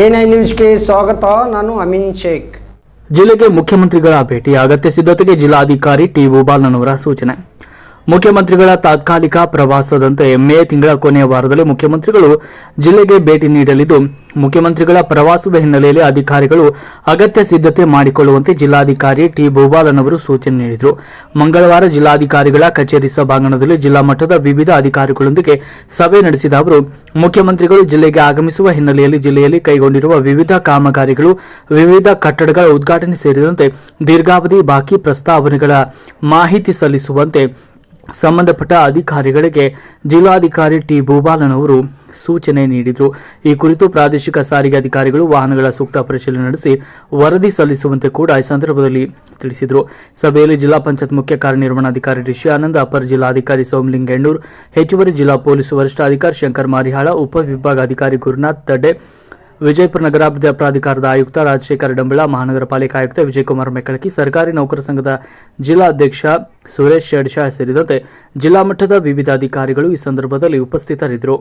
N I ನ್ಯೂಸ್ಗೆ ಸ್ವಾಗತ, ನಾನು ಅಮೀನ್ ಶೇಖ್. ಜಿಲ್ಲೆಗೆ ಮುಖ್ಯಮಂತ್ರಿಗಳ ಭೇಟಿ ಅಗತ್ಯ ಸಿದ್ಧತೆಗೆ ಜಿಲ್ಲಾಧಿಕಾರಿ ಟಿ ಭೂಪಾಲನವರ ಸೂಚನೆ. ಮುಖ್ಯಮಂತ್ರಿಗಳ ತಾತ್ಕಾಲಿಕ ಪ್ರವಾಸದಂತೆ ಮೇ ತಿಂಗಳ ಕೊನೆಯ ವಾರದಲ್ಲಿ ಮುಖ್ಯಮಂತ್ರಿಗಳು ಜಿಲ್ಲೆಗೆ ಭೇಟಿ ನೀಡಲಿದ್ದು, ಮುಖ್ಯಮಂತ್ರಿಗಳ ಪ್ರವಾಸದ ಹಿನ್ನೆಲೆಯಲ್ಲಿ ಅಧಿಕಾರಿಗಳು ಅಗತ್ಯ ಸಿದ್ಧತೆ ಮಾಡಿಕೊಳ್ಳುವಂತೆ ಜಿಲ್ಲಾಧಿಕಾರಿ ಟಿ ಭೂಪಾಲನ್ ಅವರು ಸೂಚನೆ ನೀಡಿದರು. ಮಂಗಳವಾರ ಜಿಲ್ಲಾಧಿಕಾರಿಗಳ ಕಚೇರಿ ಸಭಾಂಗಣದಲ್ಲಿ ಜಿಲ್ಲಾ ಮಟ್ಟದ ವಿವಿಧ ಅಧಿಕಾರಿಗಳೊಂದಿಗೆ ಸಭೆ ನಡೆಸಿದ ಅವರು, ಮುಖ್ಯಮಂತ್ರಿಗಳು ಜಿಲ್ಲೆಗೆ ಆಗಮಿಸುವ ಹಿನ್ನೆಲೆಯಲ್ಲಿ ಜಿಲ್ಲೆಯಲ್ಲಿ ಕೈಗೊಂಡಿರುವ ವಿವಿಧ ಕಾಮಗಾರಿಗಳು, ವಿವಿಧ ಕಟ್ಟಡಗಳ ಉದ್ಘಾಟನೆ ಸೇರಿದಂತೆ ದೀರ್ಘಾವಧಿ ಬಾಕಿ ಪ್ರಸ್ತಾವನೆಗಳ ಮಾಹಿತಿ ಸಲ್ಲಿಸುವಂತೆ ಸಂಬಂಧಪಟ್ಟ ಅಧಿಕಾರಿಗಳಿಗೆ ಜಿಲ್ಲಾಧಿಕಾರಿ ಟಿ ಭೂಬಾಲನ್ ಅವರು ಸೂಚನೆ ನೀಡಿದರು. ಈ ಕುರಿತು ಪ್ರಾದೇಶಿಕ ಸಾರಿಗೆ ಅಧಿಕಾರಿಗಳು ವಾಹನಗಳ ಸೂಕ್ತ ಪರಿಶೀಲನೆ ನಡೆಸಿ ವರದಿ ಸಲ್ಲಿಸುವಂತೆ ಕೂಡ ಈ ಸಂದರ್ಭದಲ್ಲಿ ತಿಳಿಸಿದರು. ಸಭೆಯಲ್ಲಿ ಜಿಲ್ಲಾ ಪಂಚಾಯತ್ ಮುಖ್ಯ ಕಾರ್ಯನಿರ್ವಹಣಾಧಿಕಾರಿ ರಿಷಿ ಆನಂದ್, ಅಪರ ಜಿಲ್ಲಾಧಿಕಾರಿ ಸೋಮಲಿಂಗೇಣ್ಣೂರ್ ಹೆಚ್ಚುವರಿ ಜಿಲ್ಲಾ ಪೊಲೀಸ್ ವರಿಷ್ಠಾಧಿಕಾರಿ ಶಂಕರ್ ಮಾರಿಹಾಳ ಉಪವಿಭಾಗಾಧಿಕಾರಿ ಗುರುನಾಥ್ ತಡ್ಡೆ ವಿಜಯಪುರ ನಗರಾಭಿವೃದ್ಧಿ ಪ್ರಾಧಿಕಾರದ ಆಯುಕ್ತ ರಾಜಶೇಖರ್ ಡಂಬಳ, ಮಹಾನಗರ ಪಾಲಿಕೆ ಆಯುಕ್ತ ವಿಜಯಕುಮಾರ್ ಮೆಕ್ಕಳಕಿ ಸರ್ಕಾರಿ ನೌಕರ ಸಂಘದ ಜಿಲ್ಲಾಧ್ಯಕ್ಷ ಸುರೇಶ್ ಶೆಡ್ಶಾ ಸೇರಿದಂತೆ ಜಿಲ್ಲಾ ಮಟ್ಟದ ವಿವಿಧ ಅಧಿಕಾರಿಗಳು ಈ ಸಂದರ್ಭದಲ್ಲಿ ಉಪಸ್ಥಿತರಿದ್ದರು.